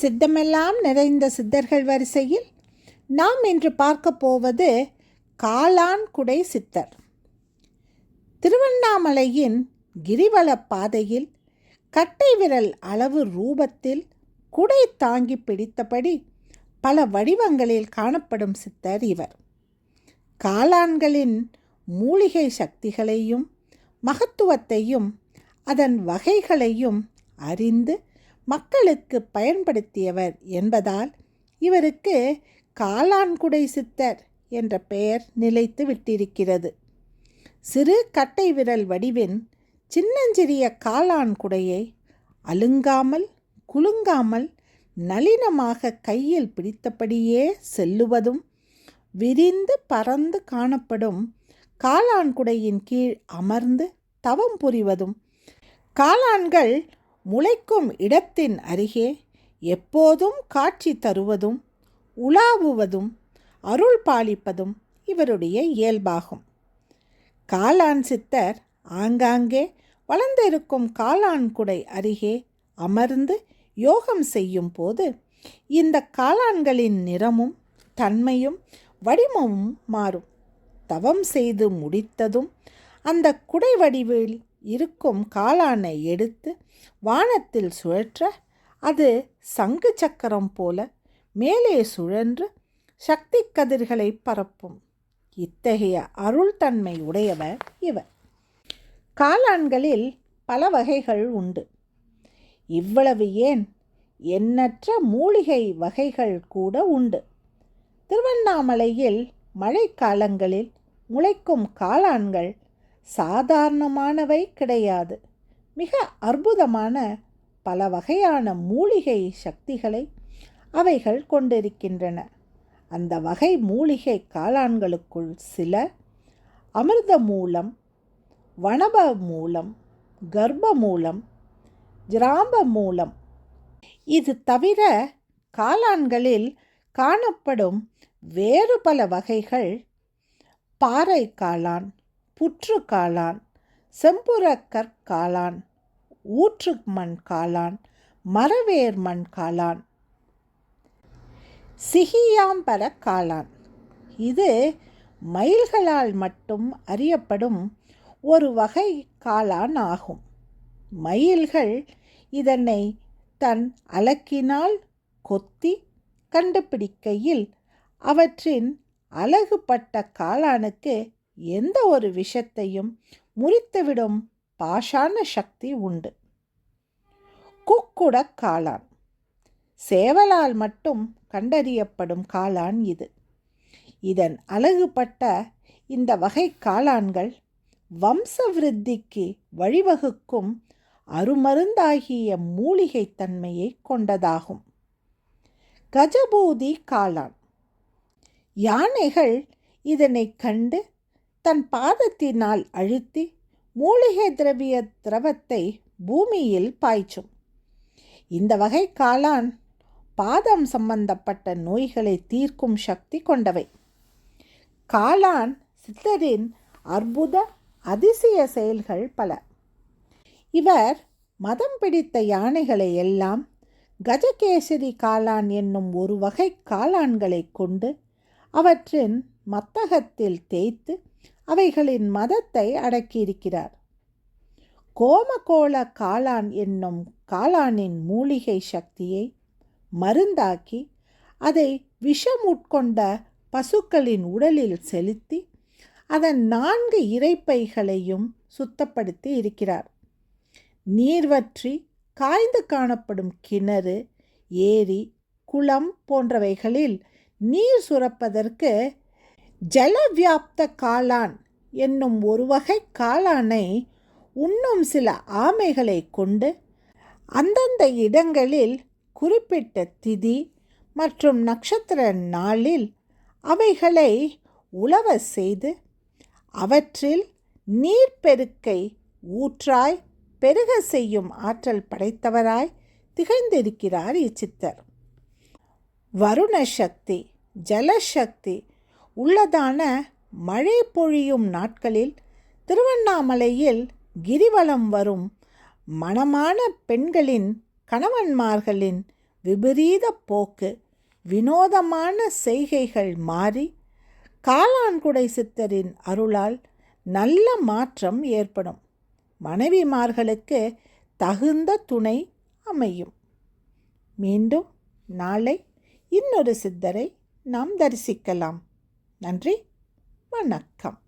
சித்தமெல்லாம் நிறைந்த சித்தர்கள் வரிசையில் நாம் இன்று பார்க்க போவது காளான் குடை சித்தர். திருவண்ணாமலையின் கிரிவல பாதையில் கட்டை விரல் அளவு ரூபத்தில் குடை தாங்கி பிடித்தபடி பல வடிவங்களில் காணப்படும் சித்தர் இவர். காளான்களின் மூலிகை சக்திகளையும் மகத்துவத்தையும் அதன் வகைகளையும் அறிந்து மக்களுக்கு பயன்படுத்தியவர் என்பதால் இவருக்கு காளான்குடை சித்தர் என்ற பெயர் நிலைத்து விட்டிருக்கிறது. சிறு கட்டை விரல் வடிவின் சின்னஞ்சிறிய காளான்குடையை அழுங்காமல் அலுங்காமல் குலுங்காமல் நளினமாக கையில் பிடித்தபடியே செல்லுவதும் விரிந்து பறந்து காணப்படும் காளான்குடையின் கீழ் அமர்ந்து தவம் புரிவதும் காளான்கள் முளைக்கும் இடத்தின் அருகே எப்போதும் காட்சி தருவதும் உலாவுவதும் அருள் பாலிப்பதும் இவருடைய இயல்பாகும். காளான் சித்தர் ஆங்காங்கே வளர்ந்திருக்கும் காளான் குடை அருகே அமர்ந்து யோகம் செய்யும் போது இந்த காளான்களின் நிறமும் தன்மையும் வடிவமும் மாறும். தவம் செய்து முடித்ததும் அந்த குடை வடிவில் இருக்கும் காளானை எடுத்து வானத்தில் சுழற்ற அது சங்கு சக்கரம் போல மேலே சுழன்று சக்தி கதிர்களை பரப்பும். இத்தகைய அருள் தன்மை உடையவர் இவர். காளான்களில் பல வகைகள் உண்டு. இவ்வளவு ஏன்? எண்ணற்ற மூலிகை வகைகள் கூட உண்டு. திருவண்ணாமலையில் மழைக்காலங்களில் முளைக்கும் காளான்கள் சாதாரணமானவை கிடையாது. மிக அற்புதமான பல வகையான மூலிகை சக்திகளை அவைகள் கொண்டிருக்கின்றன. அந்த வகை மூலிகை காளான்களுக்குள் சில அமிர்த மூலம் வனப மூலம் கர்ப்ப மூலம் ஜிராம்ப மூலம். இது தவிர காளான்களில் காணப்படும் வேறு பல வகைகள் பாறை காளான் புற்று காளான் செம்புற காளான் ஊற்று மண் காளான் மரவேர் மண் காளான். சிகியாம்பர காளான். இது மயில்களால் மட்டும் அறியப்படும் ஒரு வகை காளான் ஆகும். மயில்கள் இதனை தன் அலக்கினால் கொத்தி கண்டுபிடிக்கையில் அவற்றின் அழகுபட்ட காளானுக்கு எந்த ஒரு விஷத்தையும் முறித்துவிடும் பாஷான சக்தி உண்டு. குக்குட காளான். சேவலால் மட்டும் கண்டறியப்படும் காளான் இது. இதன் அழகுபட்ட இந்த வகை காளான்கள் வம்சவிருத்திக்கு வழிவகுக்கும் அருமருந்தாகிய மூலிகை தன்மையை கொண்டதாகும். கஜபூதி காளான். யானைகள் இதனை கண்டு தன் பாதத்தினால் அழுத்தி மூலிகை திரவிய திரவத்தை பூமியில் பாய்ச்சும். இந்த வகை காளான் பாதம் சம்பந்தப்பட்ட நோய்களை தீர்க்கும் சக்தி கொண்டவை. காளான் சித்தரின் அற்புத அதிசய செயல்கள் பல. இவர் மதம் பிடித்த யானைகளை எல்லாம் கஜகேசரி காளான் என்னும் ஒரு வகை காளான்களை கொண்டு அவற்றின் மத்தகத்தில் தேய்த்து அவைகளின் மதத்தை அடக்கியிருக்கிறார். கோமகோள காளான் என்னும் காளானின் மூலிகை சக்தியை மருந்தாக்கி அதை விஷம் உட்கொண்ட பசுக்களின் உடலில் செலுத்தி அதன் நான்கு இறைப்பைகளையும் சுத்தப்படுத்தி இருக்கிறார். நீர்வற்றி காய்ந்து காணப்படும் கிணறு ஏரி குளம் போன்றவைகளில் நீர் சுரப்பதற்கு ஜலவியாப்த காளான் என்னும் ஒரு வகை காளானை உண்ணும் சில ஆமைகளை கொண்டு அந்தந்த இடங்களில் குறிப்பிட்ட திதி மற்றும் நட்சத்திர நாளில் அவைகளை உழவ செய்து அவற்றில் நீர்ப்பெருக்கை ஊற்றாய் பெருக செய்யும் ஆற்றல் படைத்தவராய் திகழ்ந்திருக்கிறார் இச்சித்தர் வருண சக்தி ஜலசக்தி உள்ளதான மழை பொழியும் நாட்களில் திருவண்ணாமலையில் கிரிவலம் வரும் மணமான பெண்களின் கணவன்மார்களின் விபரீத போக்கு வினோதமான செய்கைகள் மாறி காளான்குடை சித்தரின் அருளால் நல்ல மாற்றம் ஏற்படும். மனைவிமார்களுக்கு தகுந்த துணை அமையும். மீண்டும் நாளை இன்னொரு சித்தரை நாம் தரிசிக்கலாம். நன்றி. வணக்கம்.